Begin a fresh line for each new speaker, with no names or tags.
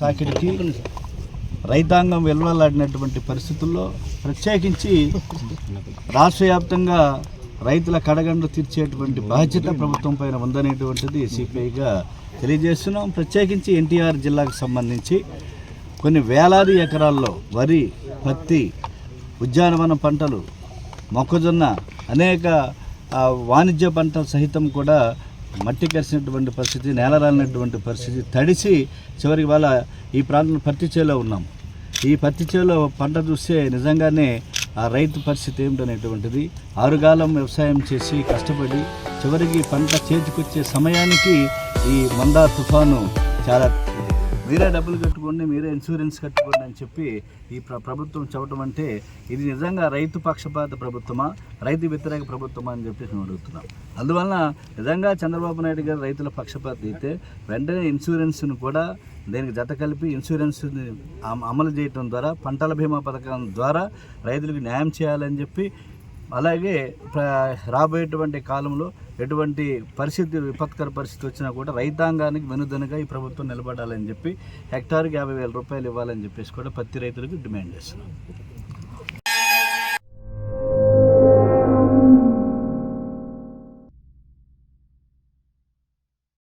తాకిడికి రైతాంగం వెలువలాడినటువంటి పరిస్థితుల్లో ప్రత్యేకించి రాష్ట్ర వ్యాప్తంగా రైతుల కడగండ్లు తీర్చేటువంటి బాధ్యత ప్రభుత్వం పైన ఉందనేటువంటిది సిపిఐగా తెలియజేస్తున్నాం. ప్రత్యేకించి ఎన్టీఆర్ జిల్లాకు సంబంధించి కొన్ని వేలాది ఎకరాల్లో వరి పత్తి ఉద్యానవన పంటలు మొక్కజొన్న అనేక వాణిజ్య పంటలు సహితం కూడా మట్టి కరిసినటువంటి పరిస్థితి నేలరాలినటువంటి పరిస్థితి తడిసి చివరికి వాళ్ళ ఈ ప్రాంతంలో పత్తి చేలో ఉన్నాం. ఈ పత్తి చేలో పంట చూస్తే నిజంగానే ఆ రైతు పరిస్థితి ఏమిటనేటువంటిది ఆరుగాలం వ్యవసాయం చేసి కష్టపడి చివరికి పంట చేతికొచ్చే సమయానికి ఈ మందా తుఫాను చాలా మీరే డబ్బులు కట్టుకోండి మీరే ఇన్సూరెన్స్ కట్టుకోండి అని చెప్పి ఈ ప్రభుత్వం చెప్పడం అంటే ఇది నిజంగా రైతు పక్షపాత ప్రభుత్వమా రైతు వ్యతిరేక ప్రభుత్వమా అని చెప్పేసి నేను అడుగుతున్నాను. అందువలన నిజంగా చంద్రబాబు నాయుడు గారు రైతుల పక్షపాత అయితే వెంటనే ఇన్సూరెన్స్ను కూడా దీనికి జత కలిపి ఇన్సూరెన్స్ అమలు చేయటం ద్వారా పంటల బీమా పథకం ద్వారా రైతులకు న్యాయం చేయాలని చెప్పి అలాగే రాబోయేటువంటి కాలంలో ఎటువంటి పరిస్థితి విపత్కర పరిస్థితి వచ్చినా కూడా రైతాంగానికి వెనుదనగా ఈ ప్రభుత్వం నిలబడాలని చెప్పి హెక్టార్కి యాభై వేల రూపాయలు ఇవ్వాలని చెప్పేసి కూడా పత్తి రైతులకు డిమాండ్ చేస్తున్నాం.